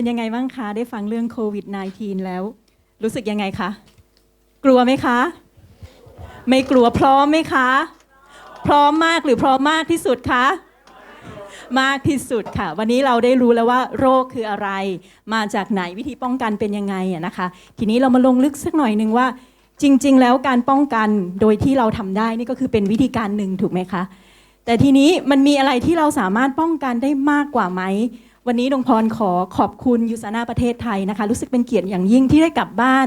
เป็นยังไงบ้างคะ ได้ฟังเรื่องโควิด -19 แล้ว รู้สึกยังไงคะ กลัวไหมคะ ไม่กลัวพร้อมไหมคะ พร้อมมากหรือพร้อมมากที่สุดคะมากที่สุดค่ะ วันนี้เราได้รู้แล้วว่าโรคคืออะไร มาจากไหนวิธีป้องกันเป็นยังไงอะนะคะ ทีนี้เรามาลงลึกสักหน่อยหนึ่งว่า จริง ๆ แล้วการป้องกันโดยที่เราทำได้นี่ก็คือเป็นวิธีการหนึ่งถูกไหมคะ แต่ทีนี้มันมีอะไรที่เราสามารถป้องกันได้มากกว่าไหม วันนี้ดวงพรขอขอบคุณยูซานาประเทศไทยนะคะ รู้สึกเป็นเกียรติอย่างยิ่งที่ได้กลับบ้าน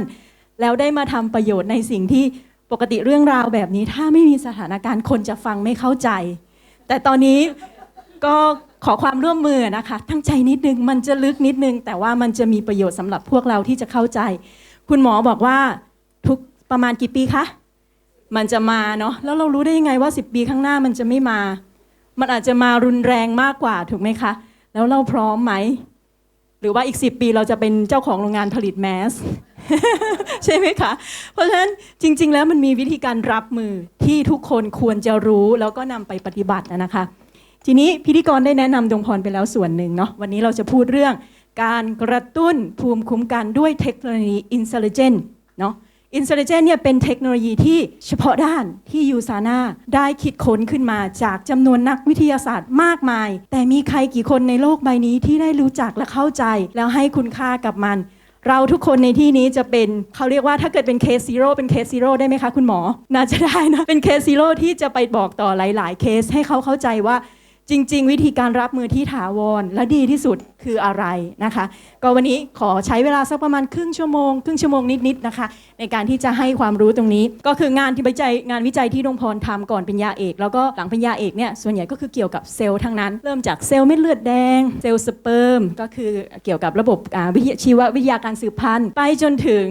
แล้วได้มาทำประโยชน์ในสิ่งที่ปกติเรื่องราวแบบนี้ ถ้าไม่มีสถานการณ์คนจะฟังไม่เข้าใจ แต่ตอนนี้ก็ขอความร่วมมือนะคะ ตั้งใจนิดนึงมันจะลึกนิดนึง แต่ว่ามันจะมีประโยชน์สำหรับพวกเราที่จะเข้าใจ คุณหมอบอกว่าทุกประมาณกี่ปีคะมันจะมาเนาะแล้วเรารู้ได้ยังไงว่า 10 ปีข้างหน้ามันจะไม่มา มันอาจจะมารุนแรงมากกว่าถูกไหมคะ แล้วเราพร้อมไหม หรือว่าอีก 10 ปีเราจะเป็นเจ้าของโรงงานผลิตแมส ใช่ไหมคะ เพราะฉะนั้นจริง ๆ แล้วมันมีวิธีการรับมือที่ทุกคนควรจะรู้แล้วก็นำไปปฏิบัตินะคะ ทีนี้พิธีกรได้แนะนำดวงพรไปแล้วส่วนหนึ่งเนาะวันนี้เราจะพูดเรื่องการกระตุ้นภูมิคุ้มกันด้วยเทคโนโลยีอินเ l ลเจนเนาะ อินเ l ลเจนเนี่ยเป็นเทคโนโลยีที่เฉพาะด้านที่ยูซาน่าได้คิดค้นขึ้นมาจากจำนวนนักวิทยาศาสตร์มากมาย แต่มีใครกี่คนในโลกใบนี้ที่ได้รู้จักและเข้าใจ แล้วให้คุณค่ากับมัน เราทุกคนในที่นี้จะเป็นเขาเรียกว่าถ้าเกิดเป็นเคสซีโร่เป็นเคสซีโร่ได้ไหมคะคุณหมอ น่าจะได้นะ เป็นเคสซีโร่ที่จะไปบอกต่อหลาย ๆ เคสให้เขาเข้าใจว่า จริง ๆ วิธีการรับมือที่ถาวรและดีที่สุดคืออะไรนะคะ ก็วันนี้ขอใช้เวลาสักประมาณครึ่งชั่วโมงครึ่งชั่วโมงนิดๆนะคะ ในการที่จะให้ความรู้ตรงนี้ ก็คืองานที่วิจัยงานวิจัยที่ดงพรทำก่อนเป็นยาเอก แล้วก็หลังเป็นยาเอกเนี่ยส่วนใหญ่ก็คือเกี่ยวกับเซลล์ทั้งนั้น เริ่มจากเซลล์เม็ดเลือดแดง เซลล์สเปิร์มก็คือเกี่ยวกับระบบวิทยาชีววิทยาการสืบพันธุ์ ไปจนถึง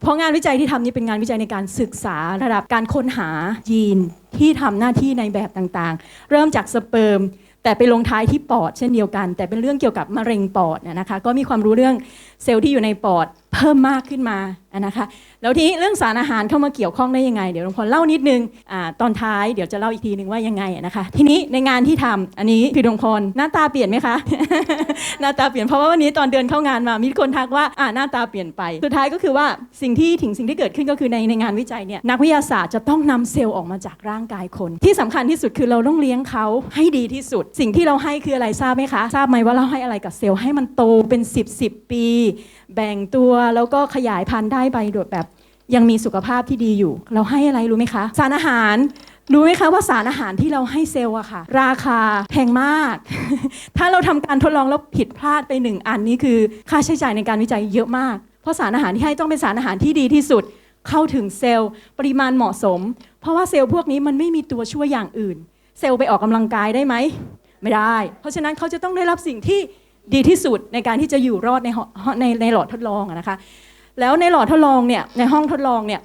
เพราะงานวิจัยที่ทำนี่เป็นงานวิจัยในการศึกษาระดับการค้นหายีนที่ทำหน้าที่ในแบบต่างๆ เริ่มจากสเปิร์มแต่ไปลงท้ายที่ปอดเช่นเดียวกัน แต่เป็นเรื่องเกี่ยวกับมะเร็งปอดนะคะ ก็มีความรู้เรื่องเซลล์ที่อยู่ในปอดเพิ่มมากขึ้นมานะคะแล้วทีนี้เรื่องสารอาหารเข้ามาเกี่ยวข้องได้ยังไง เดี๋ยวหลวงพ่อเล่านิดนึงอตอนท้ายเดี๋ยวจะเล่าอีกทีนึงว่ายังไงนะคะ ทีนี้ในงานที่ทำอันนี้คือหลวงพ่อหน้าตาเปลี่ยนไหมคะ หน้าตาเปลี่ยนเพราะว่าวันนี้ตอนเดินเข้างานมามีคนทักว่าอ่าหน้าตาเปลี่ยนไป สุดท้ายก็คือว่าสิ่งที่ถึงสิ่งที่เกิดขึ้นก็คือในในงานวิจัยเนี่ยนักวิทยาศาสตร์จะต้องนำเซลล์ออกมาจากร่างกายคน ที่สำคัญที่สุดคือเราต้องเลี้ยงเขาให้ดีที่สุด สิ่งที่เราให้คืออะไรทราบไหมคะ ทราบไหมว่าเราให้อะไรกับเซลล์ให้มันโตเป็น 10 10ปี แบ่งตัวแล้วก็ขยายพันธุ์ได้ไปโดยแบบ ยังมีสุขภาพที่ดีอยู่ เราให้อะไรรู้ไหมคะ สารอาหารรู้ไหมคะว่าสารอาหารที่เราให้เซลล์อะค่ะ ราคาแพงมาก ถ้าเราทำการทดลองแล้วผิดพลาดไปหนึ่งอันนี้คือค่าใช้จ่ายในการวิจัยเยอะมาก เพราะสารอาหารที่ให้ต้องเป็นสารอาหารที่ดีที่สุด เข้าถึงเซลล์ปริมาณเหมาะสม เพราะว่าเซลล์พวกนี้มันไม่มีตัวช่วยอย่างอื่น เซลล์ไปออกกำลังกายได้ไหมไม่ได้ เพราะฉะนั้นเขาจะต้องได้รับสิ่งที่ ดีที่สุดในการที่จะอยู่รอดในในในหลอดทดลองนะคะ แล้วในหลอดทดลองเนี่ยในห้องทดลองเนี่ย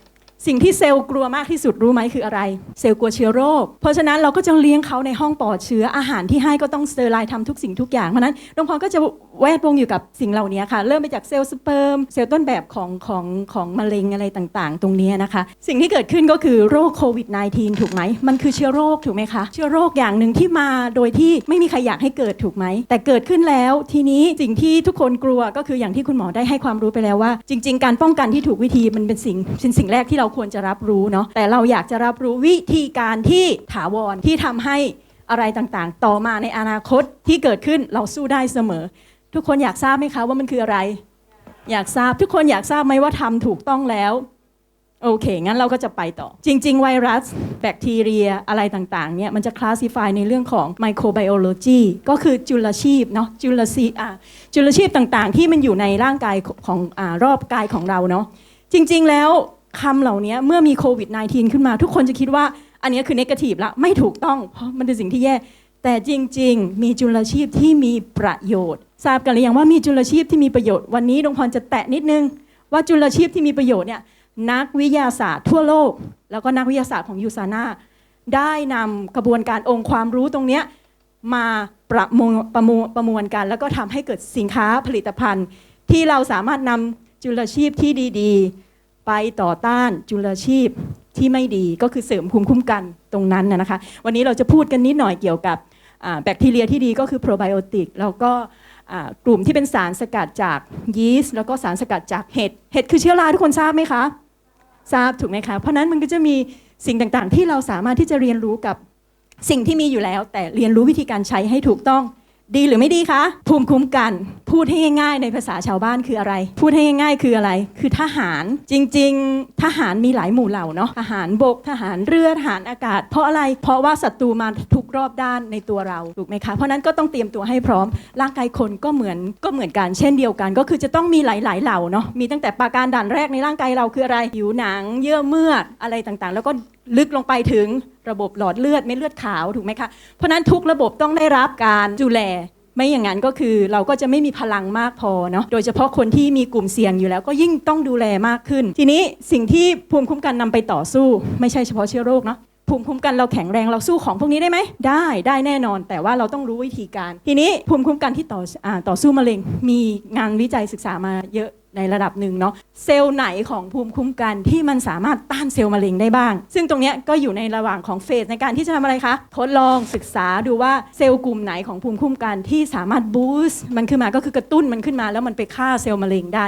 สิ่งที่เซลล์กลัวมากที่สุดรู้ไหมคืออะไร เซลล์กลัวเชื้อโรค เพราะฉะนั้นเราก็จะเลี้ยงเขาในห้องปลอดเชื้ออาหารที่ให้ก็ต้องสเตอร์ไลน์ทำทุกสิ่งทุกอย่างเพราะนั้นน้องพรก็จะแวดวงอยู่กับสิ่งเหล่านี้ค่ะ เริ่มไปจากเซลล์สเปิร์มเซลล์ต้นแบบของของของมะเร็งอะไรต่างๆ ตรงนี้นะคะ สิ่งที่เกิดขึ้นก็คือโรคโควิด -19 ถูกไหม มันคือเชื้อโรคถูกไหมคะ เชื้อโรคอย่างหนึ่งที่มาโดยที่ไม่มีใครอยากให้เกิดถูกไหม แต่เกิดขึ้นแล้วทีนี้สิ่งที่ทุกคนกลัวก็คืออย่างที่คุณหมอได้ให้ความรู้ไปแล้วว่า จริง ๆ การป้องกันที่ถูกวิธีมันเป็นสิ่งเป็นสิ่งแรกที่เราควรจะรับรู้เนาะแต่เราอยากจะรับรู้วิธีการที่ถาวรที่ทำให้อะไรต่างๆ ต่อมาในอนาคตที่เกิดขึ้นเราสู้ได้เสมอ ทุกคนอยากทราบไหมคะว่ามันคืออะไร อยากทราบทุกคนอยากทราบไหมว่าทำถูกต้องแล้วโอเค งั้นเราก็จะไปต่อ จริง ๆ ไวรัส แบคทีเรียอะไรต่าง ๆ เนี่ย มันจะคลาสสิฟายในเรื่องของไมโครไบโอโลจีก็คือจุลชีพเนาะจุลชีอ่าจุลชีพต่างๆ ที่มันอยู่ในร่างกายของอ่ารอบกายของเราเนาะจริง ๆ แล้วคำเหล่านี้เมื่อมีโควิด -19 ขึ้นมา ทุกคนจะคิดว่าอันนี้คือเนกาทีฟละไม่ถูกต้อง เพราะมันเป็นสิ่งที่แย่ แต่จริง ๆ มีจุลชีพที่มีประโยชน์ ทราบกันหรือยังว่ามีจุลชีพที่มีประโยชน์ วันนี้ดวงพรจะแตะนิดนึง ว่าจุลชีพที่มีประโยชน์เนี่ยนักวิทยาศาสตร์ทั่วโลก แล้วก็นักวิทยาศาสตร์ของยูซานาได้นำกระบวนการองค์ความรู้ตรงเนี้ยมาประมวลประมวลประมวลกัน แล้วก็ทำให้เกิดสินค้าผลิตภัณฑ์ ที่เราสามารถนำจุลชีพที่ดี ๆ ไปต่อต้านจุลชีพที่ไม่ดีก็คือเสริมภูมิคุ้มกันตรงนั้นนะคะ วันนี้เราจะพูดกันนิดหน่อยเกี่ยวกับ แบคทีเรียที่ดีก็คือโปรไบโอติกแล้วก็กลุ่มที่เป็นสารสกัดจากยีสต์แล้วก็สารสกัดจากเห็ดเห็ดคือเชื้อราทุกคนทราบไหมคะทราบถูกไหมคะเพราะนั้นมันก็จะมีสิ่งต่างๆ ที่เราสามารถที่จะเรียนรู้กับสิ่งที่มีอยู่แล้ว แต่เรียนรู้วิธีการใช้ให้ถูกต้อง ดีหรือไม่ดีคะ ภูมิคุ้มกัน พูดให้ง่ายๆ ในภาษาชาวบ้านคืออะไร พูดให้ง่ายๆ คืออะไร คือทหาร จริงๆ ทหารมีหลายหมู่เหล่าเนาะ ทหารบก ทหารเรือ ทหารอากาศ เพราะอะไร เพราะว่าศัตรูมาทุกรอบด้านในตัวเรา ถูกไหมคะ เพราะนั้นก็ต้องเตรียมตัวให้พร้อม ร่างกายคนก็เหมือน ก็เหมือนกัน เช่นเดียวกัน ก็คือจะต้องมีหลายๆ เหล่าเนาะ มีตั้งแต่ปาการด่านแรกในร่างกายเราคืออะไร ผิวหนัง เยื่อเมืออะไรต่างๆ แล้วก็ลึกลงไปถึงระบบหลอดเลือดเม็ดเลือดขาวถูกไหมคะเพราะนั้นทุกระบบต้องได้รับการดูแลไม่อย่างนั้นก็คือเราก็จะไม่มีพลังมากพอเนาะโดยเฉพาะคนที่มีกลุ่มเสี่ยงอยู่แล้ว ก็ยิ่งต้องดูแลมากขึ้น ทีนี้สิ่งที่ภูมิคุ้มกันนำไปต่อสู้ ไม่ใช่เฉพาะเชื้อโรคเนาะ ภูมิคุ้มกันเราแข็งแรงเราสู้ของพวกนี้ได้ไหมได้ได้แน่นอน แต่ว่าเราต้องรู้วิธีการ ทีนี้ภูมิคุ้มกันที่ต่ออต่อสู้มะเร็ง มีงานวิจัยศึกษามาเยอะในระดับหนึ่งเนาะเซลล์ไหนของภูมิคุ้มกันที่มันสามารถต้านเซลล์มะเร็งได้บ้าง ซึ่งตรงนี้ก็อยู่ในระหว่างของเฟสในการที่จะทำอะไรคะทดลองศึกษาดูว่าเซลล์กลุ่มไหนของภูมิคุ้มกันที่สามารถบูสต์มันขึ้นมาก็คือกระตุ้นมันขึ้นมา แล้วมันไปฆ่าเซลล์มะเร็งได้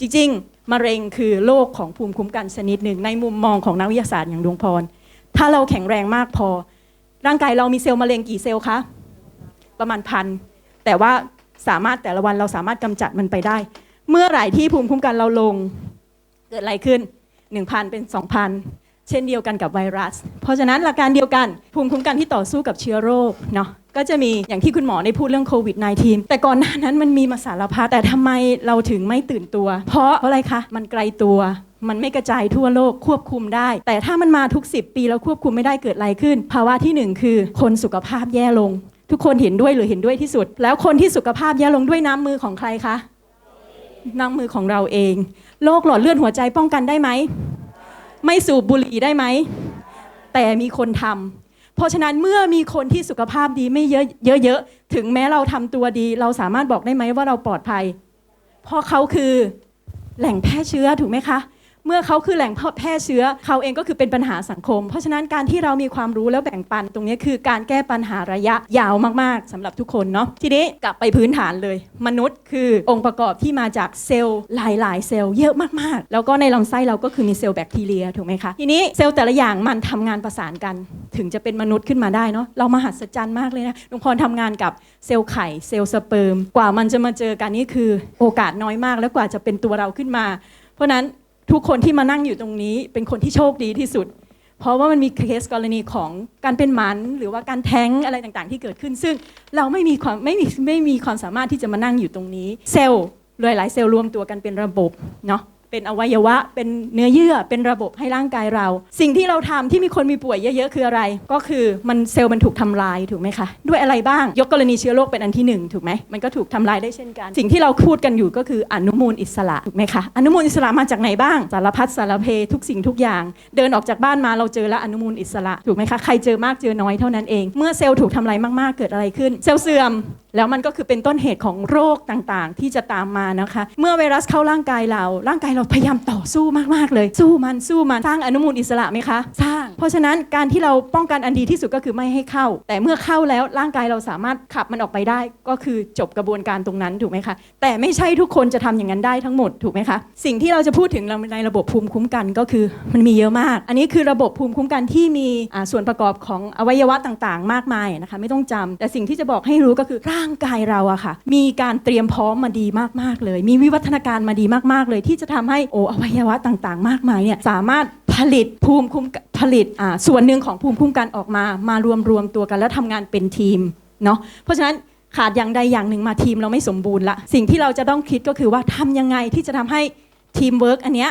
จริง ๆ มะเร็งคือโรคของภูมิคุ้มกันชนิดหนึ่งในมุมมองของนักวิทยาศาสตร์อย่างดวงพร ถ้าเราแข็งแรงมากพอ ร่างกายเรามีเซลล์มะเร็งกี่เซลล์คะประมาณพันแต่ว่าสามารถแต่ละวันเราสามารถกำจัดมันไปได้ เมื่อไหร่ที่ภูมิคุ้มกันเราลง เกิดอะไรขึ้น 1,000 เป็น 2,000 เช่นเดียวกันกับไวรัส เพราะฉะนั้นหลักการเดียวกัน ภูมิคุ้มกันที่ต่อสู้กับเชื้อโรคเนาะก็จะมีอย่างที่คุณหมอได้พูดเรื่องโควิด -19 แต่ก่อนหน้านั้นมันมีมาสารพัดแต่ทำไมเราถึงไม่ตื่นตัว เพราะอะไรคะมันไกลตัว มันไม่กระจายทั่วโลกควบคุมได้ แต่ถ้ามันมาทุก 10 ปีแล้วควบคุมไม่ได้เกิดอะไรขึ้น ภาวะที่หนึ่งคือ คนสุขภาพแย่ลง ทุกคนเห็นด้วยหรือเห็นด้วยที่สุด แล้วคนที่สุขภาพแย่ลงด้วยน้ำมือของใครคะน้ำมือของเราเองโรคหลอดเลือดหัวใจป้องกันได้ไหมไม่สูบบุหรี่ได้ไหมแต่มีคนทำเพราะฉะนั้นเมื่อมีคนที่สุขภาพดีไม่เยอะเยอะๆถึงแม้เราทำตัวดี เราสามารถบอกได้ไหมว่าเราปลอดภัย เพราะเขาคือแหล่งแพร่เชื้อถูกไหมคะ เมื่อเขาคือแหล่งแพร่เชื้อ เขาเองก็คือเป็นปัญหาสังคม เพราะฉะนั้นการที่เรามีความรู้แล้วแบ่งปันตรงนี้คือการแก้ปัญหาระยะยาวมากๆสำหรับทุกคนเนาะทีนี้กลับไปพื้นฐานเลย มนุษย์คือองค์ประกอบที่มาจากเซลล์หลาย ๆ เซลล์เยอะมากๆ แล้วก็ในลำไส้เราก็คือมีเซลล์แบคทีเรียถูกไหมคะทีนี้เซลล์แต่ละอย่างมันทำงานประสานกัน ถึงจะเป็นมนุษย์ขึ้นมาได้เนาะเรามหัศจรรย์มากเลยนะลุงพรทำงานกับเซลล์ไข่เซลล์สเปิร์มกว่ามันจะมาเจอกันนี่คือโอกาสน้อยมาก แล้วกว่าจะเป็นตัวเราขึ้นมา เพราะนั้น ทุกคนที่มานั่งอยู่ตรงนี้ เป็นคนที่โชคดีที่สุด เพราะว่ามันมีเคสกรณีของการเป็นหมันหรือว่าการแท้งอะไรต่างๆ ที่เกิดขึ้น ซึ่งเราไม่มีความไม่มีไม่มีความสามารถที่จะมานั่งอยู่ตรงนี้ เซลล์หลายๆเซลล์รวมตัวกันเป็นระบบเนาะ เป็นอวัยวะ เป็นเนื้อเยื่อเป็นระบบให้ร่างกายเรา สิ่งที่เราทำที่มีคนมีป่วยเยอะๆคืออะไร ก็คือมันเซลล์มันถูกทำลายถูกไหมคะด้วยอะไรบ้างยกกรณีเชื้อโรคเป็นอันที่หนึ่งถูกไหมมันก็ถูกทำลายได้เช่นกัน สิ่งที่เราพูดกันอยู่ก็คืออนุมูลอิสระถูกไหมคะอนุมูลอิสระมาจากไหนบ้างสารพัดสารเพทุกสิ่งทุกอย่าง เดินออกจากบ้านมาเราเจอแล้วอนุมูลอิสระถูกไหมคะใครเจอมากเจอน้อยเท่านั้นเอง เมื่อเซลล์ถูกทำลายมากๆเกิดอะไรขึ้น เซลล์เสื่อม แล้วมันก็คือเป็นต้นเหตุของโรคต่างๆ ที่จะตามมานะคะ เมื่อไวรัสเข้าร่างกายเรา ร่างกายเราพยายามต่อสู้มากๆเลย สู้มันสู้มันสร้างอนุมูลอิสระไหมคะ สร้าง เพราะฉะนั้นการที่เราป้องกันอันดีที่สุดก็คือไม่ให้เข้า แต่เมื่อเข้าแล้วร่างกายเราสามารถขับมันออกไปได้ ก็คือจบกระบวนการตรงนั้นถูกไหมคะ แต่ไม่ใช่ทุกคนจะทำอย่างนั้นได้ทั้งหมดถูกไหมคะ สิ่งที่เราจะพูดถึงในระบบภูมิคุ้มกันก็คือมันมีเยอะมาก อันนี้คือระบบภูมิคุ้มกันที่มีส่วนประกอบของอวัยวะต่างๆ มากมายนะคะไม่ต้องจำแต่สิ่งที่จะบอกให้รู้ก็คือร่างางกายเราอะค่ะ มีการเตรียมพร้อมมาดีมากๆเลย มีวิวัฒนาการมาดีมากๆเลย ที่จะทำให้โอ้อวัยวะต่างๆ มากมายเนี่ยสามารถผลิตภูมิคุ้มผลิตอ่าส่วนหนึ่งของภูมิคุ้มกันออกมามารวมรวมตัวกันแล้วทำงานเป็นทีมเนาะเพราะฉะนั้นขาดอย่างใดอย่างหนึ่งมาทีมเราไม่สมบูรณ์ละสิ่งที่เราจะต้องคิดก็คือว่าทำยังไงที่จะทำให้ทีมเวิร์กอันเนี้ย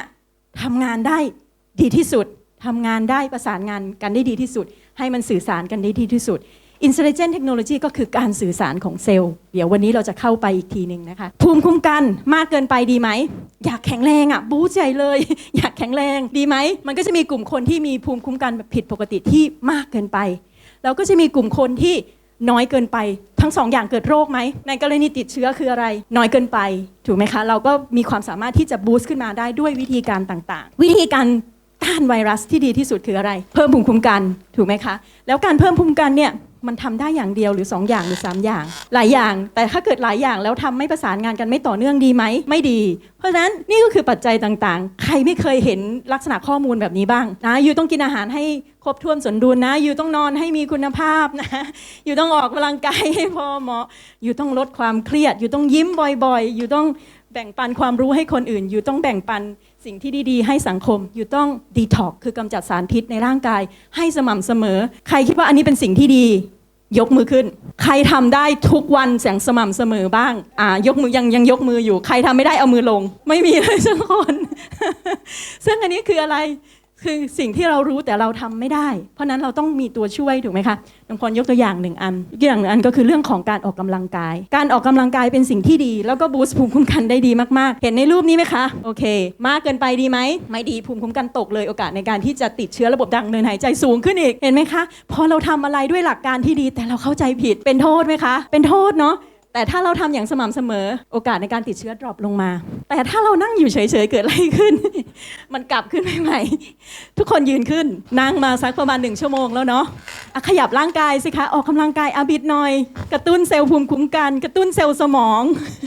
ทำงานได้ดีที่สุดทำงานได้ประสานงานกันได้ดีที่สุด ให้มันสื่อสารกันได้ดีที่สุด Intelligent Technology ก็คือการสื่อสารของเซลล์ เดี๋ยววันนี้เราจะเข้าไปอีกทีหนึ่งนะคะ ภูมิคุ้มกันมากเกินไปดีไหม อยากแข็งแรงอะ บู๊ใจเลย อยากแข็งแรงดีไหม มันก็จะมีกลุ่มคนที่มีภูมิคุ้มกันแบบผิดปกติที่มากเกินไป แล้วก็จะมีกลุ่มคนที่น้อยเกินไป ทั้งสองอย่างเกิดโรคไหม ในกรณีติดเชื้อคืออะไร น้อยเกินไป ถูกไหมคะ เราก็มีความสามารถที่จะบูสต์ขึ้นมาได้ด้วยวิธีการต่างๆ วิธีการต้านไวรัสที่ดีที่สุดคืออะไร เพิ่มภูมิคุ้มกัน ถูกไหมคะ แล้วการเพิ่มภูมิคุ้มกันเนี่ย มันทำได้อย่างเดียวหรือ 2 อย่างหรือ 3 อย่าง หลายอย่าง แต่ถ้าเกิดหลายอย่างแล้วทำไม่ประสานงานกันไม่ต่อเนื่องดีไหมไม่ดี เพราะฉะนั้นนี่ก็คือปัจจัยต่างๆ ใครไม่เคยเห็นลักษณะข้อมูลแบบนี้บ้างนะอยู่ต้องกินอาหารให้ครบถ้วนสมดุลนะอยู่ต้องนอนให้มีคุณภาพนะอยู่ต้องออกกำลังกายให้พอเหมาะอยู่ต้องลดความเครียด อยู่ต้องยิ้มบ่อยๆ อยู่ต้อง แบ่งปันความรู้ให้คนอื่น อยู่ต้องแบ่งปันสิ่งที่ดีๆ ให้สังคม อยู่ต้องดีท็อกคือกำจัดสารพิษในร่างกาย ให้สม่ำเสมอ ใครคิดว่าอันนี้เป็นสิ่งที่ดี ยกมือขึ้น ใครทำได้ทุกวันแสงสม่ำเสมอบ้างอ่ายกมือยังยังยกมืออยู่ ใครทำไม่ได้เอามือลง ไม่มีเลยสักคน ซึ่งอันนี้คืออะไร คือสิ่งที่เรารู้แต่เราทำไม่ได้ เพราะนั้นเราต้องมีตัวช่วยถูกไหมคะน้องพรยกตัวอย่างหนึ่งอันอีกอย่างหนึ่งอันก็คือเรื่องของการออกกำลังกาย การออกกำลังกายเป็นสิ่งที่ดี แล้วก็บูสต์ภูมิคุ้มกันได้ดีมากๆ เห็นในรูปนี้ไหมคะโอเค มากเกินไปดีไหมไม่ดีภูมิคุ้มกันตกเลยโอกาสในการที่จะติดเชื้อระบบทางเดินหายใจสูงขึ้นอีกเห็นไหมคะพอเราทำอะไรด้วยหลักการที่ดีแต่เราเข้าใจผิดเป็นโทษไหมคะ เป็นโทษเนาะ แต่ถ้าเราทำอย่างสม่ำเสมอโอกาสในการติดเชื้อดรอปลงมา แต่ถ้าเรานั่งอยู่เฉยๆเกิดอะไรขึ้น มันกลับขึ้นใหม่ทุกคนยืนขึ้น นั่งมาสักประมาณหนึ่งชั่วโมงแล้วเนาะะขยับร่างกายสิคะออกกำลังกายอาบิดหน่อย กระตุ้นเซลล์ภูมิคุ้มกัน กระตุ้นเซลล์สมอง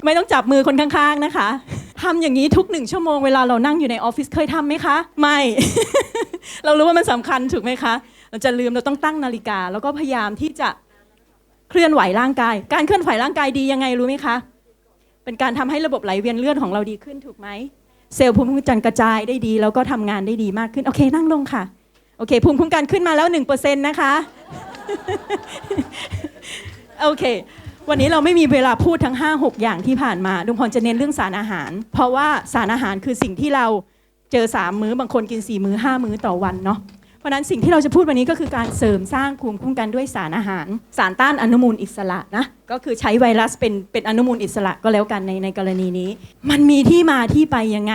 ไม่ต้องจับมือคนข้างๆนะคะทำอย่างนี้ทุกหนึ่งชั่วโมงเวลาเรานั่งอยู่ในออฟฟิศเคยทำไหมคะ ไม่ เรารู้ว่ามันสำคัญถูกไหมคะ เราจะลืมเราต้องตั้งนาฬิกา แล้วก็พยายามที่จะ ลื่อนไหวร่างกาย การเคลื่อนไหวร่างกายดียังไงรู้ไหมคะ เป็นการทำให้ระบบไหลเวียนเลือดของเราดีขึ้นถูกไหมเซลล์ภูมิคุ้มกันกระจายได้ดี แล้วก็ทำงานได้ดีมากขึ้น โอเค นั่งลงค่ะ โอเค ภูมิคุ้มกันขึ้นมาแล้ว1%นะคะโอเค วันนี้เราไม่มีเวลาพูดทั้ง 5 6 อย่างที่ผ่านมาดุงพรจะเน้นเรื่องสารอาหาร เพราะว่าสารอาหารคือสิ่งที่เราเจอ 3 มื้อบางคนกิน 4 มื้อ 5 มื้อต่อวันเนาะ ราะนั้นสิ่งที่เราจะพูดวันนี้ก็คือการเสริมสร้างภูมิคุ้มกันด้วยสารอาหาร สารต้านอนุมูลอิสระนะก็คือใช้ไวรัสเป็นเป็นอนุมูลอิสระก็แล้วกันในในกรณีนี้ มันมีที่มาที่ไปยังไง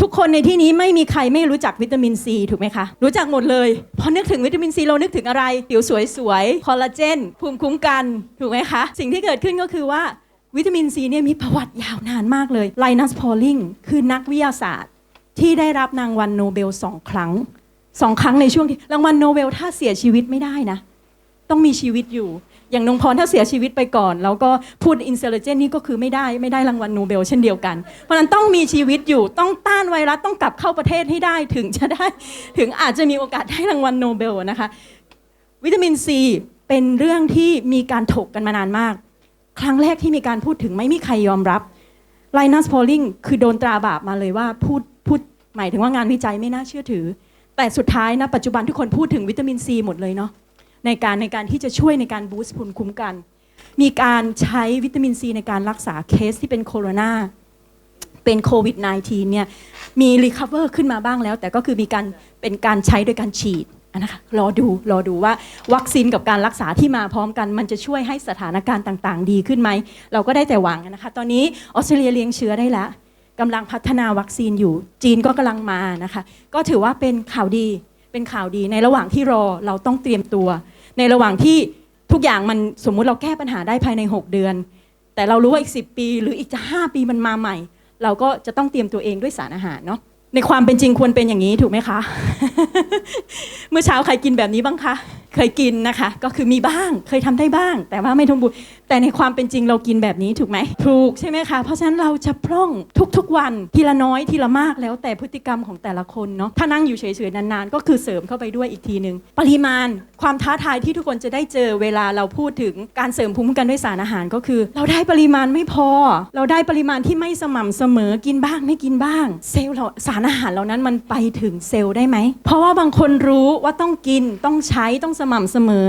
ทุกคนในที่นี้ไม่มีใครไม่รู้จักวิตามินซีถูกไหมคะ รู้จักหมดเลย พอนึกถึงวิตามินซีเรานึกถึงอะไรผิวสวยๆคอลลาเจนภูมิคุ้มกันถูกไหมคะ สิ่งที่เกิดขึ้นก็คือว่าวิตามินซีเนี่ยมีประวัติยาวนานมากเลยไลนัสพอลลิงคือนักวิทยาศาสตร์ ที่ได้รับรางวัลโนเบลสองครั้ง สองครั้งในช่วงที่รางวัลโนเบลถ้าเสียชีวิตไม่ได้นะ ต้องมีชีวิตอยู่ อย่างนงพรถ้าเสียชีวิตไปก่อน แล้วก็พูดอินเซลเจนนี่ก็คือไม่ได้ไม่ได้รางวัลโนเบลเช่นเดียวกัน เพราะฉะนั้นต้องมีชีวิตอยู่ต้องต้านไวรัสต้องกลับเข้าประเทศให้ได้ถึงจะได้ ถึงอาจจะมีโอกาสได้รางวัลโนเบลนะคะ วิตามินซีเป็นเรื่องที่มีการถกกันมานานมาก ครั้งแรกที่มีการพูดถึงไม่มีใครยอมรับไลนัสพอลลิงคือโดนตราบาปมาเลยว่าพูดพูดหมายถึงว่างานวิจัยไม่น่าเชื่อถือ แต่สุดท้ายนะปัจจุบันทุกคนพูดถึงวิตามินซีหมดเลยเนาะในการในการที่จะช่วยในการบูสต์ภูมิคุ้มกัน มีการใช้วิตามินซีในการรักษาเคสที่เป็นโคโรนาเป็นโควิด -19 เนี่ยมีรีค o เวอร์ขึ้นมาบ้างแล้ว แต่ก็คือมีการเป็นการใช้โดยการฉีดนะคะรอดูรอดูว่าวัคซีนกับการรักษาที่มาพร้อมกัน มันจะช่วยให้สถานการณ์ต่าง ๆ ดีขึ้นไหม เราก็ได้แต่หวังนะคะ ตอนนี้ออสเตรเลียเลี้ยงเชื้อได้แล้ว กำลังพัฒนาวัคซีนอยู่ จีนก็กำลังมานะคะ ก็ถือว่าเป็นข่าวดีเป็นข่าวดีในระหว่างที่รอเราต้องเตรียมตัว ในระหว่างที่ทุกอย่างมันสมมุติเราแก้ปัญหาได้ภายใน 6 เดือน แต่เรารู้ว่าอีก 10 ปี หรืออีกจะ 5 ปีมันมาใหม่ เราก็จะต้องเตรียมตัวเองด้วยสารอาหารเนาะในความเป็นจริงควรเป็นอย่างนี้ถูกไหมคะ เมื่อเช้าใครกินแบบนี้บ้างคะ เคยกินนะคะ ก็คือมีบ้างเคยทำได้บ้าง แต่ว่าไม่ทมบุญแต่ในความเป็นจริงเรากินแบบนี้ถูกไหมถูกใช่ไหมคะ เพราะฉะนั้นเราจะพร่องทุกๆวันทีละน้อยทีละมากแล้วแต่พฤติกรรมของแต่ละคนเนาะถ้านั่งอยู่เฉยๆนานๆ ก็คือเสริมเข้าไปด้วยอีกทีหนึ่งปริมาณความท้าทายที่ทุกคนจะได้เจอเวลาเราพูดถึงการเสริมภูมิคุ้มกันด้วยสารอาหารก็คือ เราได้ปริมาณไม่พอ เราได้ปริมาณที่ไม่สม่ำเสมอกินบ้างไม่กินบ้าง เซลล์เราสารอาหารเหล่านั้นมันไปถึงเซลล์ได้ไหมเพราะว่าบางคนรู้ว่าต้องกินต้องใช้ต้องสม่ำเสมอ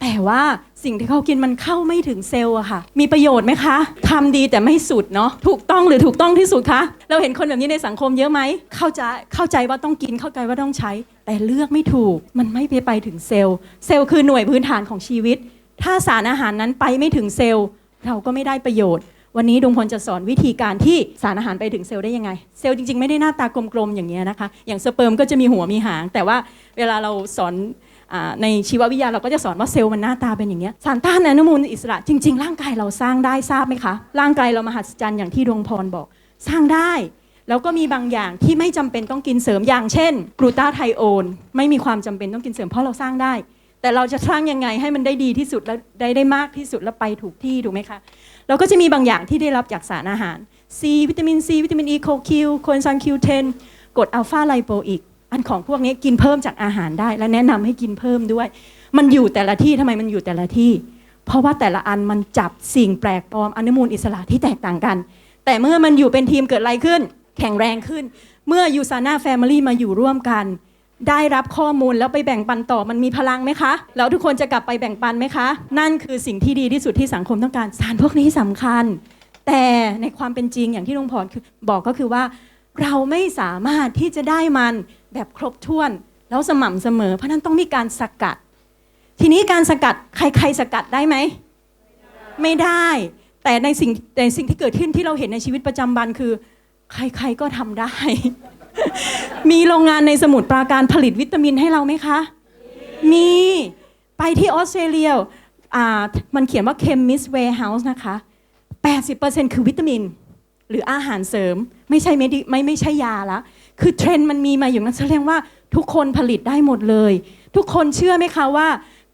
แต่ว่าสิ่งที่เขากินมันเข้าไม่ถึงเซลล์อะค่ะ มีประโยชน์ไหมคะทำดีแต่ไม่สุดเนาะถูกต้องหรือถูกต้องที่สุดคะเราเห็นคนแบบนี้ในสังคมเยอะไหมเข้าใจเข้าใจว่าต้องกินเข้าใจว่าต้องใช้ แต่เลือกไม่ถูกมันไม่ไปไปถึงเซลล์ เซลล์คือหน่วยพื้นฐานของชีวิต ถ้าสารอาหารนั้นไปไม่ถึงเซลล์ เราก็ไม่ได้ประโยชน์วันนี้ดวงพลจะสอนวิธีการที่สารอาหารไปถึงเซลล์ได้ยังไง เซลล์จริงๆ ไม่ได้หน้าตากลมๆ อย่างนี้ยนะคะ อย่างสเปิร์มก็จะมีหัวมีหาง แต่ว่าเวลาเราสอน ในชีววิทยาเราก็จะสอนว่าเซลล์มันหน้าตาเป็นอย่างเงี้สารต้านอนุมูลอิสระจริง ๆ ร่างกายเราสร้างได้ทราบไหมคะ ร่างกายเรามหัศจรรย์อย่างที่ดวงพรบอกสร้างได้ แล้วก็มีบางอย่างที่ไม่จำเป็นต้องกินเสริมอย่างเช่นกลูตาไทโอนไม่มีความจำเป็นต้องกินเสริมเพราะเราสร้างได้ แต่เราจะสร้างยังไงให้มันได้ดีที่สุดแล้วได้ได้มากที่สุดแล้วไปถูกที่ถูกไหมคะเราก็จะมีบางอย่างที่ได้รับจากสารอาหาร C วิตามิน C วิตามิน E โคคิวโคเอนไซม์ Q10 กรดอัลฟาไลโปอิก อันของพวกนี้กินเพิ่มจากอาหารได้ และแนะนำให้กินเพิ่มด้วย มันอยู่แต่ละที่ทำไมมันอยู่แต่ละที่ เพราะว่าแต่ละอันมันจับสิ่งแปลกปลอมอนุมูลอิสระที่แตกต่างกัน แต่เมื่อมันอยู่เป็นทีมเกิดอะไรขึ้น แข็งแรงขึ้น เมื่อยูซาน่าแฟมิลี่มาอยู่ร่วมกัน ได้รับข้อมูลแล้วไปแบ่งปันต่อมันมีพลังไหมคะ แล้วทุกคนจะกลับไปแบ่งปันไหมคะ นั่นคือสิ่งที่ดีที่สุดที่สังคมต้องการสารพวกนี้สำคัญ แต่ในความเป็นจริงอย่างที่ลุงพรบอกก็คือว่า เราไม่สามารถที่จะได้มัน แบบครบถ้วน แล้วสม่ำเสมอ เพราะนั้นต้องมีการสกัด ทีนี้การสกัดใครๆสกัดได้ไหม ไม่ได้ แต่ในสิ่งในสิ่งที่เกิดขึ้นที่เราเห็นในชีวิตประจำวันคือ ใครๆก็ทำได้ มีโรงงานในสมุทรปราการผลิตวิตามินให้เราไหมคะ มีไปที่ออสเตรเลียมันเขียนว่า Chemist Warehouse นะคะ 80%คือวิตามิน หรืออาหารเสริม ไม่ใช่ไม่ไม่ไม่ใช่ยาละ คือเทรนด์มันมีมาอยู่นั้นแสดงว่าทุกคนผลิตได้หมดเลย ทุกคนเชื่อไหมคะว่า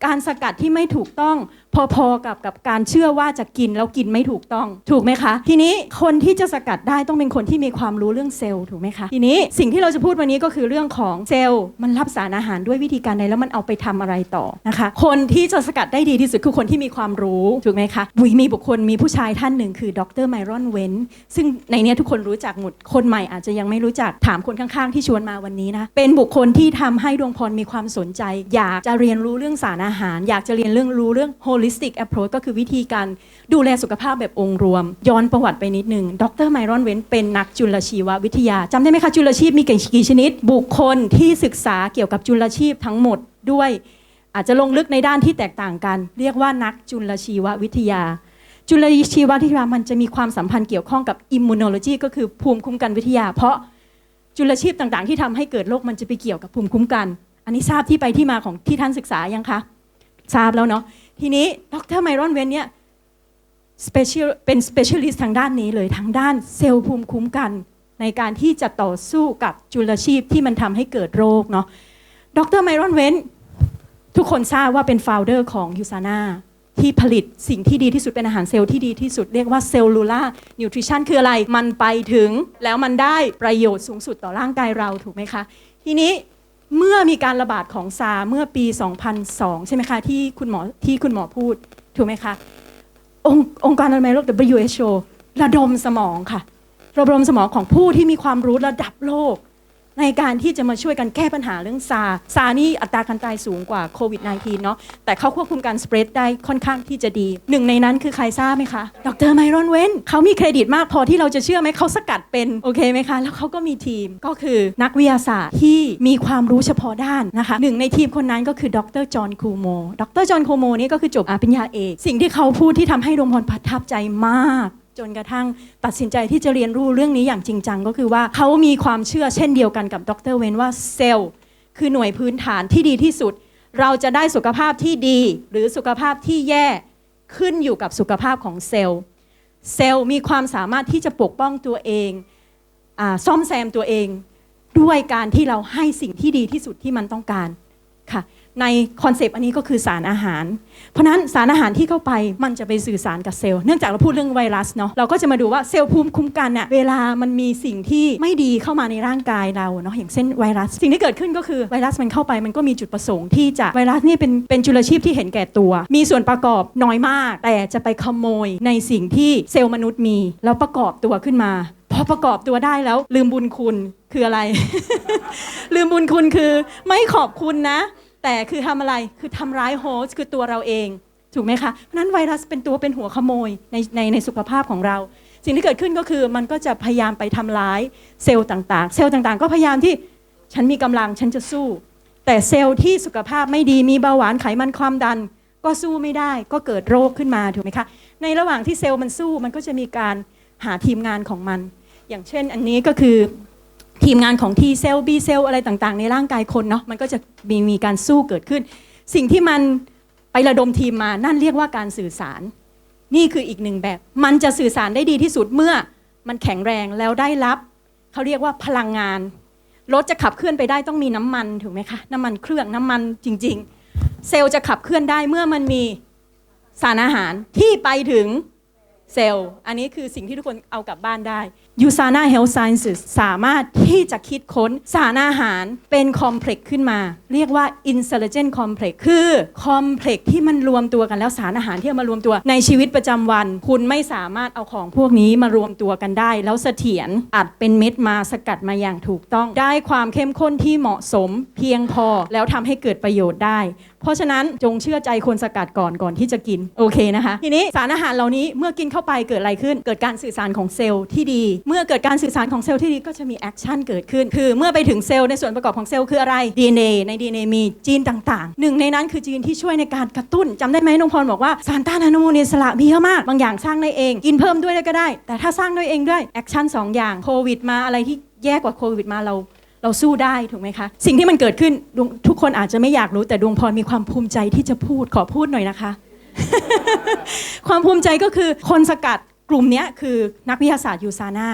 การสกัดที่ไม่ถูกต้อง พอๆกับกับการเชื่อว่าจะกินแล้วกินไม่ถูกต้อง ถูกไหมคะ ทีนี้คนที่จะสกัดได้ต้องเป็นคนที่มีความรู้เรื่องเซลล์ถูกไหมคะทีนี้สิ่งที่เราจะพูดวันนี้ก็คือเรื่องของเซลล์มันรับสารอาหารด้วยวิธีการใดแล้วมันเอาไปทำอะไรต่อนะคะ คนที่จะสกัดได้ดีที่สุดคือคนที่มีความรู้ถูกไหมคะบุยมีบุคคลมีผู้ชายท่านหนึ่งคือดรไมรอนเวนซึ่งในนี้ทุกคนรู้จักหมดคนใหม่อาจจะยังไม่รู้จักถามคนข้างๆ ที่ชวนมาวันนี้นะเป็นบุคคลที่ทำให้ดวงพรมีความสนใจ อยากจะเรียนรู้เรื่องสารอาหาร อยากจะเรียนเรื่องรู้เรื่อง holistic approach ก็คือวิธีการดูแลสุขภาพแบบองค์รวม ย้อนประวัติไปนิดนึง ดรไมรอนเวนเป็นนักจุลชีววิทยาจำได้ไหมคะ จุลชีพมีกี่ชนิด บุคคลที่ศึกษาเกี่ยวกับจุลชีพทั้งหมดด้วย อาจจะลงลึกในด้านที่แตกต่างกัน เรียกว่านักจุลชีววิทยา จุลชีววิทยามันจะมีความสัมพันธ์เกี่ยวข้องกับ immunology ก็คือภูมิคุ้มกันวิทยา เพราะจุลชีพต่างๆ ที่ทำให้เกิดโรคมันจะไปเกี่ยวกับภูมิคุ้มกัน อันนี้ทราบที่ไปที่มาของที่ท่านศึกษายังคะทราบแล้วเนาะ ทีนี้ดรไมรอนเวนเนี่ย special เป็น specialist ทางด้านนี้เลยทางด้านเซลล์ภูมิคุ้มกัน ในการที่จะต่อสู้กับจุลชีพที่มันทำให้เกิดโรคเนาะดรไมรอนเวนทุกคนทราบว่าเป็น founder ของยูซาน่าที่ผลิตสิ่งที่ดีที่สุดเป็นอาหารเซลล์ที่ดีที่สุดเรียกว่าเซลลูล่านิวทริชันคืออะไร มันไปถึงแล้วมันได้ประโยชน์สูงสุดต่อร่างกายเราถูกไหมคะ ทีนี้ เมื่อมีการระบาดของซาเมื่อปี 2002 ใช่ไหมคะ ที่คุณหมอที่คุณหมอพูด ถูกไหมคะองค์องค์การอนามัยโลก WHO ระดมสมองค่ะ ระดมสมองของผู้ที่มีความรู้ระดับโลก ในการที่จะมาช่วยกันแก้ปัญหาเรื่องซา ซานี่อัตราการตายสูงกว่าโควิด -19 เนาะ แต่เขาควบคุมการสเปรดได้ค่อนข้างที่จะดี หนึ่งในนั้นคือใครทราบไหมคะ ดรไมรอนเวนเขามีเครดิตมากพอที่เราจะเชื่อไหมเขาสกัดเป็น โอเคไหมคะ แล้วเขาก็มีทีม ก็คือนักวิทยาศาสตร์ที่มีความรู้เฉพาะด้านนะคะ หนึ่งในทีมคนนั้นก็คือดรจอห์นคูโม ดรจอห์นคูโมนี่ก็คือจบอาปริญญาเอก สิ่งที่เขาพูดที่ทำให้ดวงพรประทับใจมาก จนกระทั่งตัดสินใจที่จะเรียนรู้เรื่องนี้อย่างจริงจังก็คือว่าเขามีความเชื่อเช่นเดียวกันกับดรเวนว่าเซลล์คือหน่วยพื้นฐานที่ดีที่สุด เราจะได้สุขภาพที่ดี หรือสุขภาพที่แย่ขึ้นอยู่กับสุขภาพของเซลล์ เซลล์มีความสามารถที่จะปกป้องตัวเองอซ่อมแซมตัวเอง ด้วยการที่เราให้สิ่งที่ดีที่สุดที่มันต้องการค่ะ ในคอนเซปต์อันนี้ก็คือสารอาหาร เพราะนั้นสารอาหารที่เข้าไปมันจะไปสื่อสารกับเซลล์เนื่องจากเราพูดเรื่องไวรัสเนาะเราก็จะมาดูว่าเซลล์ภูมิคุ้มกันเนี่ยเวลามันมีสิ่งที่ไม่ดีเข้ามาในร่างกายเราเนาะอย่างเช่นไวรัส สิ่งที่เกิดขึ้นก็คือไวรัสมันเข้าไปมันก็มีจุดประสงค์ที่จะไวรัสนี่เป็นเป็นจุลชีพที่เห็นแก่ตัว มีส่วนประกอบน้อยมาก แต่จะไปขโมยในสิ่งที่เซลล์มนุษย์มี แล้วประกอบตัวขึ้นมาพอประกอบตัวได้แล้วลืมบุญคุณคืออะไร ลืมบุญคุณคือไม่ขอบคุณนะ แต่คือทำอะไรคือทำร้ายโฮสต์คือตัวเราเอง ถูกไหมคะเพราะนั้นไวรัสเป็นตัวเป็นหัวขโมยในในในสุขภาพของเรา สิ่งที่เกิดขึ้นก็คือมันก็จะพยายามไปทำร้ายเซลล์ต่างๆ เซลล์ต่างๆ ก็พยายามที่ฉันมีกำลังฉันจะสู้ แต่เซลล์ที่สุขภาพไม่ดีมีเบาหวานไขมันความดัน ก็สู้ไม่ได้ก็เกิดโรคขึ้นมาถูกไหมคะในระหว่างที่เซลล์มันสู้มันก็จะมีการหาทีมงานของมัน อย่างเช่นอันนี้ก็คือ ทีมงานของ T เซล B เซลอะไรต่างๆ ในร่างกายคนเนาะมันก็จะมีมีการสู้เกิดขึ้น สิ่งที่มันไประดมทีมมานั่นเรียกว่าการสื่อสาร นี่คืออีกหนึ่งแบบ มันจะสื่อสารได้ดีที่สุดเมื่อมันแข็งแรงแล้วได้รับ เขาเรียกว่าพลังงานรถจะขับเคลื่อนไปได้ต้องมีน้ำมันถูกไหมคะน้ำมันเครื่องน้ำมันจริง ๆ เซลล์จะขับเคลื่อนได้เมื่อมันมีสารอาหารที่ไปถึง เซลล์อันนี้คือสิ่งที่ทุกคนเอากลับบ้านได้ USANA Health Sciences สามารถที่จะคิดค้นสารอาหารเป็นคอมเพล็กซ์ขึ้นมา เรียกว่า Intelligent Complex คือคอมเพล็กซ์ที่มันรวมตัวกันแล้วสารอาหารที่เอามารวมตัวในชีวิตประจำวัน คุณไม่สามารถเอาของพวกนี้มารวมตัวกันได้ แล้วเสถียรอัดเป็นเม็ดมาสกัดมาอย่างถูกต้อง ได้ความเข้มข้นที่เหมาะสมเพียงพอแล้วทำให้เกิดประโยชน์ได้ เพราะฉะนั้นจงเชื่อใจคนสกัดก่อนก่อนที่จะกินโอเคนะคะ ทีนี้สารอาหารเหล่านี้เมื่อกินเข้าไปเกิดอะไรขึ้น เกิดการสื่อสารของเซลล์ที่ดี เมื่อเกิดการสื่อสารของเซลล์ที่ดีก็จะมีแอคชั่นเกิดขึ้น คือเมื่อไปถึงเซลล์ในส่วนประกอบของเซลล์คืออะไร DNA ใน DNA มีจีนต่างๆ หนึ่งในนั้นคือจีนที่ช่วยในการกระตุ้นจำได้ไหมน้องพรบอกว่าสารต้านอนุมูลอิสระมีเยอะมาก บางอย่างสร้างได้เอง กินเพิ่มด้วยก็ได้ แต่ถ้าสร้างด้วยเองด้วยแอคชั่นสองอย่างโควิดมาอะไรที่แย่กว่าโควิดมาเรา เราสู้ได้ถูกไหมคะ สิ่งที่มันเกิดขึ้นดวงทุกคนอาจจะไม่อยากรู้แต่ดวงพรมีความภูมิใจที่จะพูดขอพูดหน่อยนะคะ ความภูมิใจก็คือคนสกัดกลุ่มเนี้ยคือนักวิทยาศาสตร์ยูซาน่า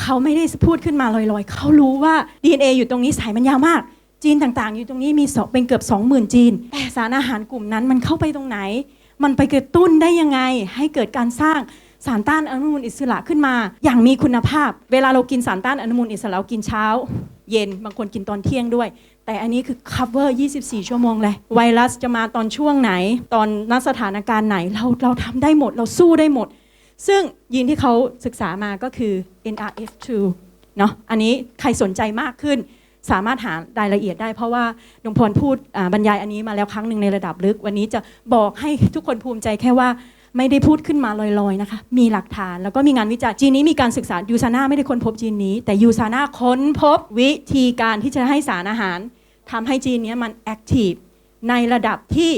เขาไม่ได้พูดขึ้นมาลอยๆ เขารู้ว่า DNA อยู่ตรงนี้สายมันยาวมากจีนต่างๆ อยู่ตรงนี้มีสองเป็นเกือบ 20,000 จีนแต่สารอาหารกลุ่มนั้นมันเข้าไปตรงไหน มันไปกระตุ้นได้ยังไง ให้เกิดการสร้างสารต้านอนุมูลอิสระขึ้นมา อย่างมีคุณภาพ เวลาเรากินสารต้านอนุมูลอิสระเรากินเช้า เย็นบางคนกินตอนเที่ยงด้วย แต่อันนี้คือ cover 24 ชั่วโมงเลย ไวรัสจะมาตอนช่วงไหน ตอนณสถานการณ์ไหนเราเราทำได้หมดเราสู้ได้หมด ซึ่งยีนที่เขาศึกษามาก็คือ NRF2 เนาะอันนี้ใครสนใจมากขึ้น สามารถหารายละเอียดได้เพราะว่าดวงพรพูดอ่าบรรยายอันนี้มาแล้วครั้งหนึ่งในระดับลึก วันนี้จะบอกให้ทุกคนภูมิใจแค่ว่า ไม่ได้พูดขึ้นมาลอยๆนะคะ มีหลักฐานแล้วก็มีงานวิจัยจีนนี้มีการศึกษายูซาน่าไม่ได้ค้นพบจีนนี้ แต่ยูซาน่าค้นพบวิธีการที่จะให้สารอาหารทำให้จีนนี้มันแอคทีฟในระดับที่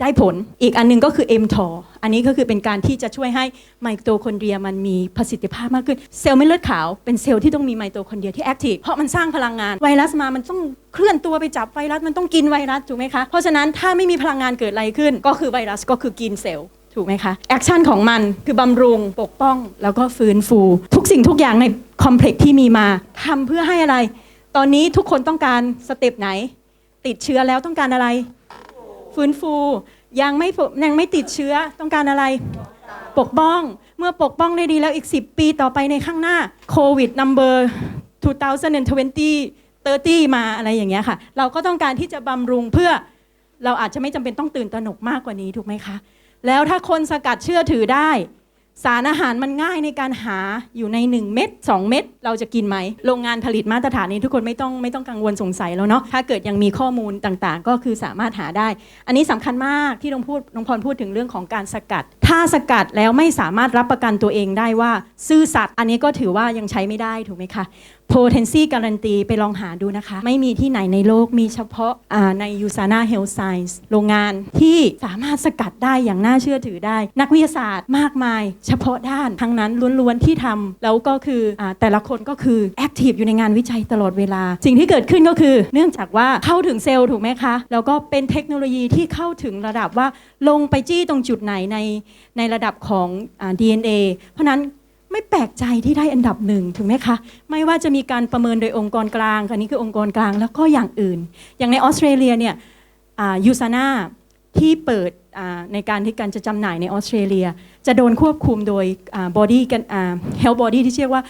ได้ผลอีกอันหนึงก็คือ mTOR อันนี้ก็คือเป็นการที่จะช่วยให้ไมโตคอนเดรียมันมีประสิทธิภาพมากขึ้น เซลล์เม็ดเลือดขาวเป็นเซลล์ที่ต้องมีไมโตคอนเดรียที่แอคทีฟเพราะมันสร้างพลังงานไวรัสมามันต้องเคลื่อนตัวไปจับไวรัสมันต้องกินไวรัสถูกไหมคะ เพราะฉะนั้นถ้าไม่มีพลังงานเกิดอะไรขึ้น ก็คือไวรัสก็คือกินเซลล์ ถูกไหมคะ แอคชั่นของมันคือบำรุงปกป้อง แล้วก็ฟื้นฟู ทุกสิ่งทุกอย่างในคอมเพล็กซ์ที่มีมาทำเพื่อให้อะไร ตอนนี้ทุกคนต้องการสเต็ปไหน ติดเชื้อแล้วต้องการอะไร ฟื้นฟูยังไม่ยังไม่ติดเชื้อต้องการอะไร ปกป้องเมื่อปกป้องได้ดีแล้วอีก 10 ปีต่อไปในข้างหน้าโควิด number 2020 30 มาอะไรอย่างเงี้ยค่ะ เราก็ต้องการที่จะบำรุงเพื่อเราอาจจะไม่จำเป็นต้องตื่นตระหนกมากกว่านี้ถูกไหมคะ แล้วถ้าคนสกัดเชื่อถือได้ สารอาหารมันง่ายในการหาอยู่ใน 1 เม็ด2 เม็ดเราจะกินไหมโรงงานผลิตมาตรฐานนี้ทุกคนไม่ต้องไม่ต้องกังวลสงสัยแล้วเนาะถ้าเกิดยังมีข้อมูลต่างๆ ก็คือสามารถหาได้ อันนี้สำคัญมากที่น้องพูดน้องพรพูดถึงเรื่องของการสกัด ถ้าสกัดแล้วไม่สามารถรับประกันตัวเองได้ว่า ซื่อสัตย์อันนี้ก็ถือว่ายังใช้ไม่ได้ถูกไหมคะ potency การันตีไปลองหาดูนะคะ ไม่มีที่ไหนในโลกมีเฉพาะใน USANA Health Science โรงงานที่สามารถสกัดได้อย่างน่าเชื่อถือได้ นักวิทยาศาสตร์มากมาย เฉพาะด้านทั้งนั้นล้วนๆที่ทำแล้วก็คืออแต่ละคนก็คือแอคทีฟอยู่ในงานวิจัยตลอดเวลา สิ่งที่เกิดขึ้นก็คือ เนื่องจากว่าเข้าถึงเซลล์ถูกไหมคะ แล้วก็เป็นเทคโนโลยีที่เข้าถึงระดับว่าลงไปจี้ตรงจุดไหนในในระดับของอ DNA เพราะนั้น ไม่แปลกใจที่ได้อันดับหนึ่งถูกไหมคะ ไม่ว่าจะมีการประเมินโดยองค์กรกลางอันนี้คือองค์กรกลางแล้วก็อย่างอื่น อย่างในออสเตรเลียเนี่ยยูซาน่าที่เปิดในการที่การจะจำหน่ายในออสเตรเลีย จะโดนควบคุมโดยบอดี้กันเฮล t h body ที่เรียกว่า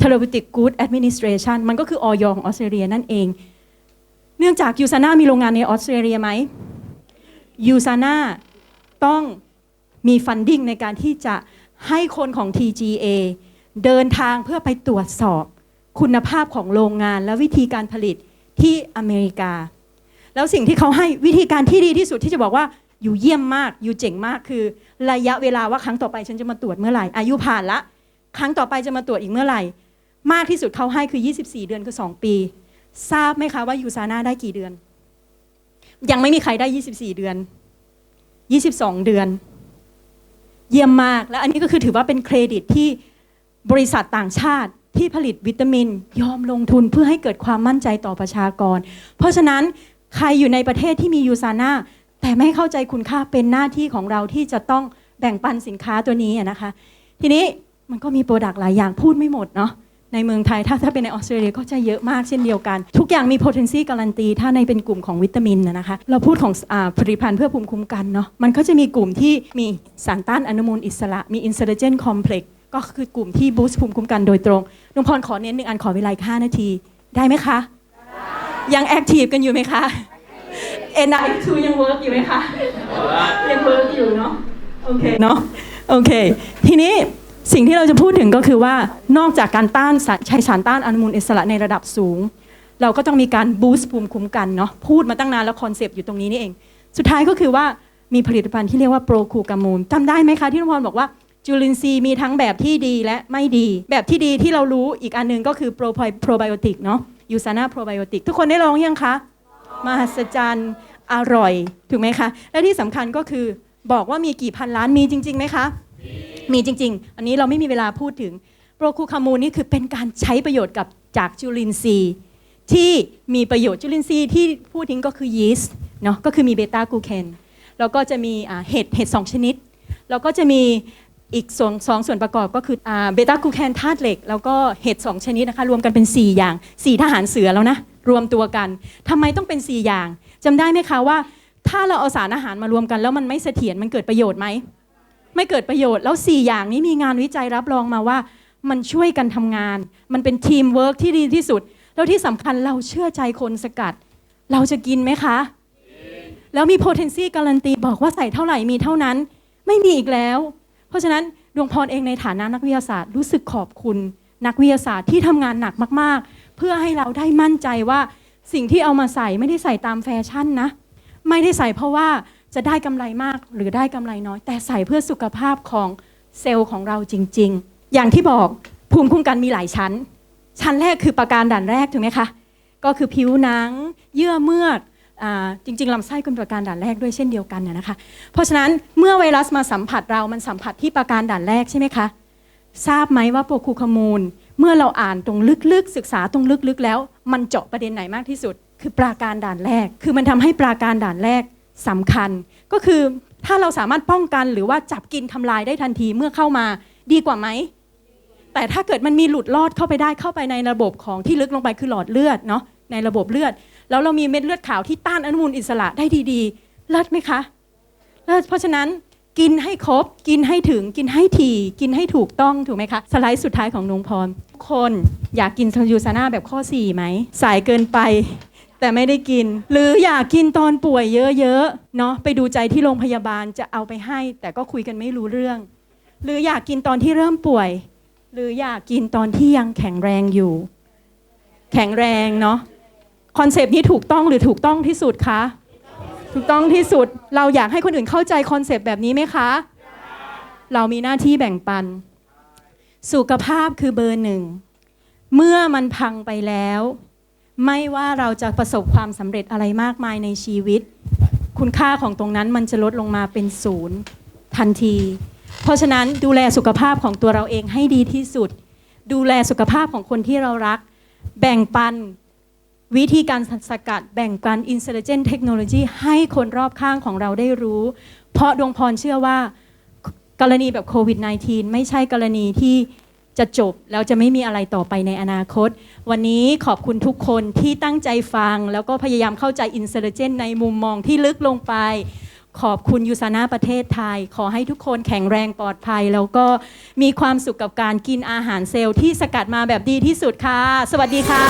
therapeutic good administration มันก็คือออยของออสเตรเลียนั่นเอง เนื่องจากยูซาน่ามีโรงงานในออสเตรเลียไหมยูซาน่าต้องมีฟันดิ้งในการที่จะ ให้คนของ TGA เดินทางเพื่อไปตรวจสอบคุณภาพของโรงงานและวิธีการผลิตที่อเมริกา แล้วสิ่งที่เขาให้วิธีการที่ดีที่สุดที่จะบอกว่าอยู่เยี่ยมมากอยู่เจ๋งมากคือ ระยะเวลาว่าครั้งต่อไปฉันจะมาตรวจเมื่อไหร่อายุผ่านละ ครั้งต่อไปจะมาตรวจอีกเมื่อไหร่ มากที่สุดเขาให้คือ 24 เดือนคือ 2 ปี ทราบไหมคะว่ายูซาน่าได้กี่เดือน ยังไม่มีใครได้ 24 เดือน 22 เดือน เยี่ยมมาก และอันนี้ก็คือถือว่าเป็นเครดิตที่บริษัทต่างชาติที่ผลิตวิตามิน ยอมลงทุนเพื่อให้เกิดความมั่นใจต่อประชากร เพราะฉะนั้นใครอยู่ในประเทศที่มียูซาน่าแต่ไม่เข้าใจคุณค่าเป็นหน้าที่ของเราที่จะต้องแบ่งปันสินค้าตัวนี้นะคะ ทีนี้มันก็มีโปรดักต์หลายอย่างพูดไม่หมดเนาะ ในเมืองไทย ถ้าถ้าเป็นในออสเตรเลียก็จะเยอะมากเช่นเดียวกัน ทุกอย่างมี potency การันตี ถ้าในเป็นกลุ่มของวิตามินนะคะ เราพูดของอผลิตภัณฑ์เพื่อภูมิคุ้มกันเนาะมันก็จะมีกลุ่มที่มีสารต้านอนุมูลอิสระ มีอินเ l อร์เจนคอมเพล็กก็คือกลุ่มที่บูสต์ภูมิคุ้มกันโดยตรงลุงพรขอเน้นหนึ่งอันขอเวลาอีกห้านาที ได้ไหมคะ ยังแอคทีฟกันอยู่ไหมคะ N9 ยังเวิร์กอยู่ไหมคะ ยังเวิร์กอยู่เนาะ โอเคเนาะ โอเค ทีนี้ สิ่งที่เราจะพูดถึงก็คือว่านอกจากการต้านสารใช้สารต้านอนุมูลอิสระในระดับสูง เราก็ต้องมีการบูสต์ภูมิคุ้มกันเนาะพูดมาตั้งนานแล้วคอนเซปต์อยู่ตรงนี้นี่เอง สุดท้ายก็คือว่ามีผลิตภัณฑ์ที่เรียกว่าโปรคูกามูลจำได้ไหมคะที่นพรบอกว่าจุลินทรีย์มีทั้งแบบที่ดีและไม่ดี แบบที่ดีที่เรารู้อีกอันหนึงก็คือโปรโปรไบโอติกเนาะยูซานาโปรไบโอติกทุกคนได้ลองยังคะมหัศจรรย์อร่อยถูกไหมคะ และที่สำคัญก็คือบอกว่ามีกี่พันล้านมีจริงๆไหมคะ มีจริง ๆ อันนี้เราไม่มีเวลาพูดถึงโปรคูคามูลนี่คือเป็นการใช้ประโยชน์กับจากจุลินทรีย์ ที่มีประโยชน์จุลินทรีย์ที่พูดถึงก็คือยีสต์เนาะก็คือมีเบต้ากลูแคนแล้วก็จะมีเห็ดเห็ดสองชนิด แล้วก็จะมีอีกส่วนสองส่วนประกอบก็คือเบต้ากูแคนธาตุเหล็ก แล้วก็เห็ดสองชนิดนะคะรวมกันเป็น 4 อย่าง 4 ทหารเสือแล้วนะ รวมตัวกันทำไมต้องเป็น 4 อย่างจำได้ไหมคะว่า ถ้าเราเอาสารอาหารมารวมกันแล้วมันไม่เสถียรมันเกิดประโยชน์ไหม ไม่เกิดประโยชน์ แล้ว 4 อย่างนี้มีงานวิจัยรับรองมาว่า มันช่วยกันทำงาน มันเป็นทีมเวิร์กที่ดีที่สุด แล้วที่สำคัญเราเชื่อใจคนสกัด เราจะกินไหมคะ แล้วมี potency การันตีบอกว่าใส่เท่าไหร่มีเท่านั้น ไม่มีอีกแล้ว เพราะฉะนั้นดวงพรเองในฐานะนักวิทยาศาสตร์รู้สึกขอบคุณ นักวิทยาศาสตร์ที่ทำงานหนักมาก ๆ เพื่อให้เราได้มั่นใจว่าสิ่งที่เอามาใส่ไม่ได้ใส่ตามแฟชั่นนะ ไม่ได้ใส่เพราะว่า จะได้กำไรมากหรือได้กำไรน้อย แต่ใส่เพื่อสุขภาพของเซลล์ของเราจริง ๆ อย่างที่บอกภูมิคุ้มกันมีหลายชั้น ชั้นแรกคือประการด่านแรกถูกไหมคะก็คือผิวหนัง เยื่อเมือกอจริงๆลำไส้ก็เป็นประการด่านแรกด้วยเช่นเดียวกันนะนะคะ เพราะฉะนั้นเมื่อไวรัสมาสัมผัสเรามันสัมผัสที่ประการด่านแรกใช่ไหมคะทราบไหมว่าโปรคูคมูล เมื่อเราอ่านตรงลึกๆ ศึกษาตรงลึกๆ แล้ว มันเจาะประเด็นไหนมากที่สุด คือปราการด่านแรก คือมันทำให้ปราการด่านแรก สำคัญ ก็คือถ้าเราสามารถป้องกันหรือว่าจับกินทำลายได้ทันทีเมื่อเข้ามาดีกว่าไหม แต่ถ้าเกิดมันมีหลุดลอดเข้าไปได้เข้าไปในระบบของที่ลึกลงไปคือหลอดเลือดเนาะในระบบเลือด แล้วเรามีเม็ดเลือดขาวที่ต้านอนุมูลอิสระได้ดีๆเลิศไหมคะเลิศเพราะฉะนั้นกินให้ครบ กินให้ถึงกินให้ถี่กินให้ถูกต้องถูกไหมคะ สไลด์สุดท้ายของนงพรทุกคนอยากกินยูซาน่าแบบข้อ4ไหมสายเกินไป แต่ไม่ได้กิน หรืออยากกินตอนป่วยเยอะๆเนาะไปดูใจที่โรงพยาบาลจะเอาไปให้ แต่ก็คุยกันไม่รู้เรื่อง หรืออยากกินตอนที่เริ่มป่วย หรืออยากกินตอนที่ยังแข็งแรงอยู่ แข็งแรงเนาะคอนเซปต์นี้ถูกต้องหรือถูกต้องที่สุดคะถูกต้องที่สุดเราอยากให้คนอื่นเข้าใจคอนเซปต์แบบนี้ไหมคะ เรามีหน้าที่แบ่งปัน สุขภาพคือเบอร์หนึ่ง เมื่อมันพังไปแล้ว ไม่ว่าเราจะประสบความสำเร็จอะไรมากมายในชีวิต คุณค่าของตรงนั้นมันจะลดลงมาเป็นศูนย์ทันที เพราะฉะนั้นดูแลสุขภาพของตัวเราเองให้ดีที่สุด ดูแลสุขภาพของคนที่เรารัก แบ่งปันวิธีการสกัดแบ่งปัน intelligent technology ให้คนรอบข้างของเราได้รู้ เพราะดวงพรเชื่อว่ากรณีแบบโควิด -19 ไม่ใช่กรณีที่ จะจบแล้วจะไม่มีอะไรต่อไปในอนาคต วันนี้ขอบคุณทุกคนที่ตั้งใจฟัง แล้วก็พยายามเข้าใจ intelligent ในมุมมองที่ลึกลงไป ขอบคุณยูซานาประเทศไทย ขอให้ทุกคนแข็งแรงปลอดภัย แล้วก็มีความสุขกับการกินอาหารเซลล์ที่สกัดมาแบบดีที่สุดค่ะ สวัสดีค่ะ